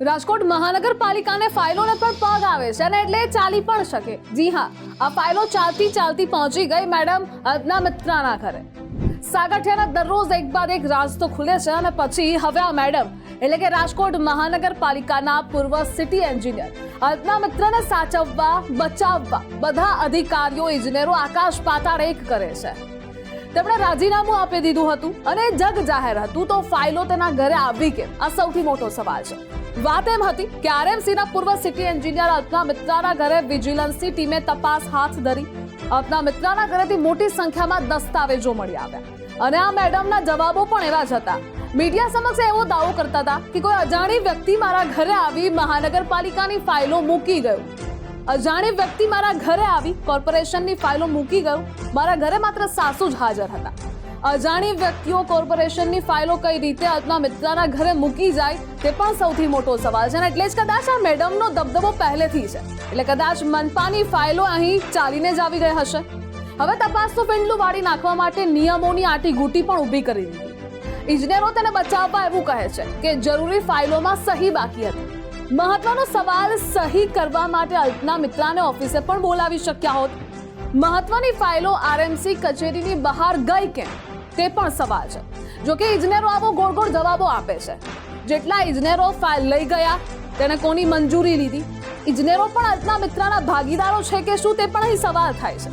રાજકોટ મહાનગરપાલિકાને ફાઇલોને પણ પગ આવે છે અને એટલે ચાલી પણ શકે. જી હા, આ ફાઇલો ચાલતી ચાલતી પહોંચી ગઈ મેડમ અદના મિત્રાના ઘરે. સાગઠિયાના દરરોજ એક બાદ એક રાજ તો ખુલે છે અને પછી હવે આ મેડમ, એટલે કે રાજકોટ મહાનગરપાલિકાના પૂર્વ સિટી એન્જિનિયર. અદના મિત્રને સાચવવા, બચાવવા બધા અધિકારીઓ, ઇજનેરો આકાશ પાતાળ એક કરે છે. તેમણે રાજીનામું આપી દીધું હતું અને જગ જાહેર હતું, તો ફાઇલો તેના ઘરે આવી કેમ આ સૌથી મોટો સવાલ છે. વાત એમ હતી કે આરએમસીના પૂર્વ સિટી એન્જિનિયર અલ્પના મિત્રાના ઘરે વિજિલન્સની ટીમે તપાસ હાથ ધરી. અલ્પના મિત્રાના ઘરેથી મોટી સંખ્યામાં દસ્તાવેજો મળી આવ્યા. અને આ મેડમના જવાબો પણ એવા જ હતા. મીડિયા સમક્ષ એવો દાવો કરતા હતા કે કોઈ અજાણી વ્યક્તિ મારા ઘરે આવી મહાનગરપાલિકાની ફાઇલો મૂકી ગયું. અજાણી વ્યક્તિ મારા ઘરે આવી કોર્પોરેશનની ફાઇલો મૂકી ગયું. મારા ઘરે માત્ર સાસુ જ હાજર હતા. અજાણી વ્યક્તિઓ કોર્પોરેશનની ફાઇલો કઈ રીતે અલ્પના મિત્રના ઘરે મૂકી જાય તે પણ સૌથી મોટો સવાલ છે. અને એટલે જ કદાચ આ મેડમનો દબદબો પહેલેથી છે. એટલે કદાચ મનપાની ફાઇલો અહીં ચાલીને જ આવી ગઈ હશે. હવે તપાસ તો પિંડલું વાળી નાખવા માટે નિયમોની આટી ગૂટી પણ ઊભી કરી દીધી. ઇજનેરો તેને બચાવવા એવું કહે છે કે જરૂરી ફાઇલોમાં સહી બાકી હતી. મહત્વનો સવાલ સહી કરવા માટે અલ્પના મિત્રાને ઓફિસે પણ બોલાવી શક્યા હોત. મહત્વની ફાઇલો આરએમસી કચેરીની બહાર ગઈ કેમ? તે પણ સવાલ છે. જો કે ઇજનેરો આવો ગોળ ગોળ જવાબો આપે છે. જેટલા ઇજનેરો ફાઇલ લઈ ગયા, તેને કોની મંજૂરી લીધી? ઇજનેરો પણ અલ્પના મિત્રના ભાગીદારો છે કે શું તે પણ અહીં સવાલ થાય છે.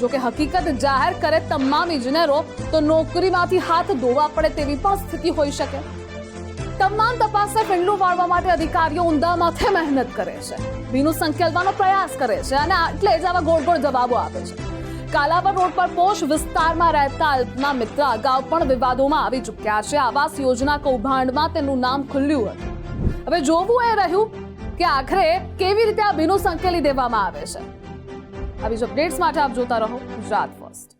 જો કે હકીકત જાહેર કરે તમામ ઇજનેરો, તો નોકરીમાંથી હાથ ધોવા પડે તેવી પણ સ્થિતિ હોઈ શકે. તમામ તપાસને ફીંડલું વાળવા માટે અધિકારીઓ ઊંધા માથે મહેનત કરે છે. ભીનું સંકેલવાનો પ્રયાસ કરે છે અને એટલે જ આવા ગોળ ગોળ જવાબો આપે છે. કાલાવર રોડ પર પોશ વિસ્તારમાં રહેતા અલ્પના મિત્ર અગાઉ પણ વિવાદોમાં આવી ચૂક્યા છે. આવાસ યોજના કૌભાંડમાં તેનું નામ ખુલ્યું હતું. હવે જોવું એ રહ્યું કે આખરે કેવી રીતે આ બિનું સંકેલી દેવામાં આવે છે. આવી જ અપડેટ્સ માટે આપ જોતા રહો ગુજરાત ફર્સ્ટ.